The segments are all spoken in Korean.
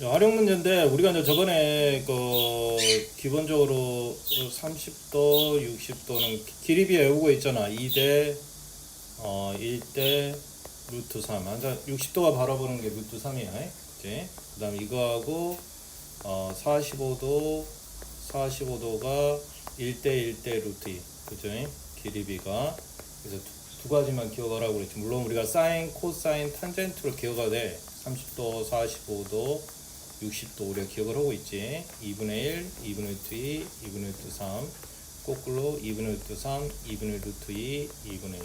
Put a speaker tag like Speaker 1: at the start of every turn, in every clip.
Speaker 1: 활용 문제인데 우리가 이제 저번에 그 기본적으로 30도, 60도는 길이비 외우고 있잖아. 2대 어 1대 루트 3. 항상 60도가 바라보는 게 루트 3이야. 그지? 그다음 이거하고 어 45도 45도가 1대 1대 루트 2. 그죠? 길이비가 그래서 두, 두 가지만 기억하라고 그랬지. 물론 우리가 사인, 코사인, 탄젠트로 기억해야 돼. 30도, 45도, 60도 우리가 기억을 하고 있지. 2분의 1, 2분의 2, 2분의 2, 3. 거꾸로 2분의 2, 3, 2분의 루트 2, 2분의 1.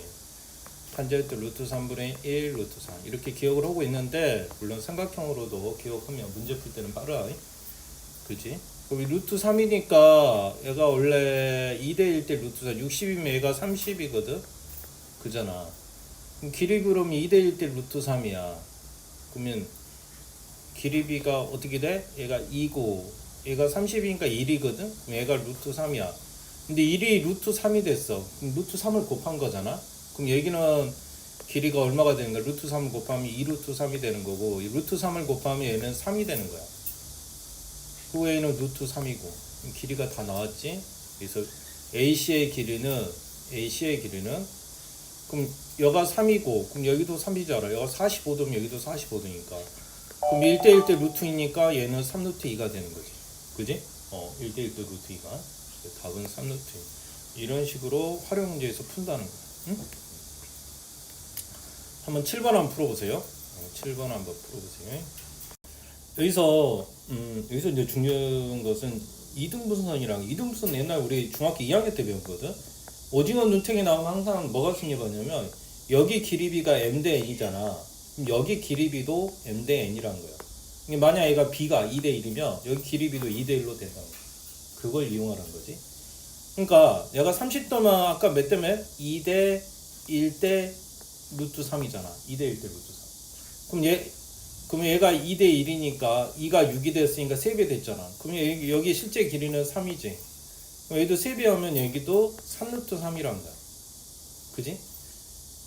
Speaker 1: 탄젠트 루트 3분의 1, 루트 3. 이렇게 기억을 하고 있는데, 물론 삼각형으로도 기억하면 문제 풀 때는 빠르다. 그지? 그럼 이 루트 3이니까 얘가 원래 2대 1대 루트 4, 60이면 얘가 30이거든? 그잖아. 그럼 길이 그러면 2대 1대 루트 3이야. 그러면 길이비가 어떻게 돼? 얘가 2고 얘가 30이니까 1이거든? 그럼 얘가 루트 3이야. 근데 1이 루트 3이 됐어. 그럼 루트 3을 곱한 거잖아? 그럼 얘기는 길이가 얼마가 되는 거야? 루트 3을 곱하면 2 루트 3이 되는 거고 이 루트 3을 곱하면 얘는 3이 되는 거야. 그 외에는 루트 3이고 그럼 길이가 다 나왔지? 그래서 AC의 길이는 AC의 길이는 그럼 여가 3이고 그럼 여기도 3이잖아. 여가 45도면 여기도 45도니까 그럼 1대 1대 루트이니까 얘는 3루트 2가 되는 거지. 그지? 어, 1대 1대 루트 2가. 답은 3루트 2. 이런 식으로 활용 문제에서 푼다는 거야. 응? 한번 7번 한번 풀어보세요. 어, 7번 한번 풀어보세요. 여기서 음, 여기서 이제 중요한 것은 이등분선이랑 이등분선 옛날 우리 중학교 2학년 때 배웠거든. 오징어 눈탱이 나오면 항상 뭐가 생겨가냐면 여기 길이비가 m 대 n이잖아. 여기 길이비도 m 대 n이라는 거야. 만약 얘가 b가 2대 1이면 여기 길이비도 2대 1로 된다는 거야. 그걸 이용하라는 거지. 그러니까 얘가 30도면 아까 몇 대 몇? 2대 1대 루트 3이잖아. 2대 1대 루트 3. 그럼 얘 그럼 얘가 2대 1이니까 2가 6이 됐으니까 3배 됐잖아. 그럼 여기, 여기 실제 길이는 3이지. 그럼 얘도 3배 하면 여기도 3루트 3이란 거야. 그지?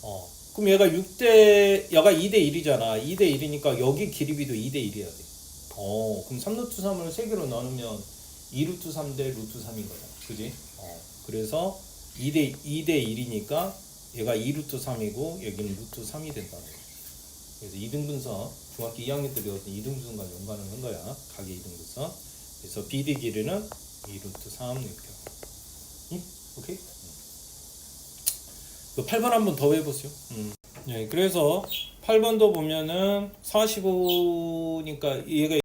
Speaker 1: 어. 그럼 얘가 6대, 얘가 2대 1이잖아. 2대 1이니까 여기 길이비도 2대 1이어야 돼. 어. 그럼 3루트 3을 3개로 나누면 2루트 3 대 루트 3인 거잖아. 그지? 어. 그래서 2대, 2대 1이니까 얘가 2루트 3이고 여기는 루트 3이 된다는 거야. 그래서 이등분선 중학교 2학년 때 배웠던 이등분선과 연관을 한 거야. 각의 이등분선. 그래서 BD 길이는 2루트 3 이렇게. 응? 오케이? 그 8번 한번 더 해보세요. 음. 네, 그래서 8번도 보면은 45니까 얘가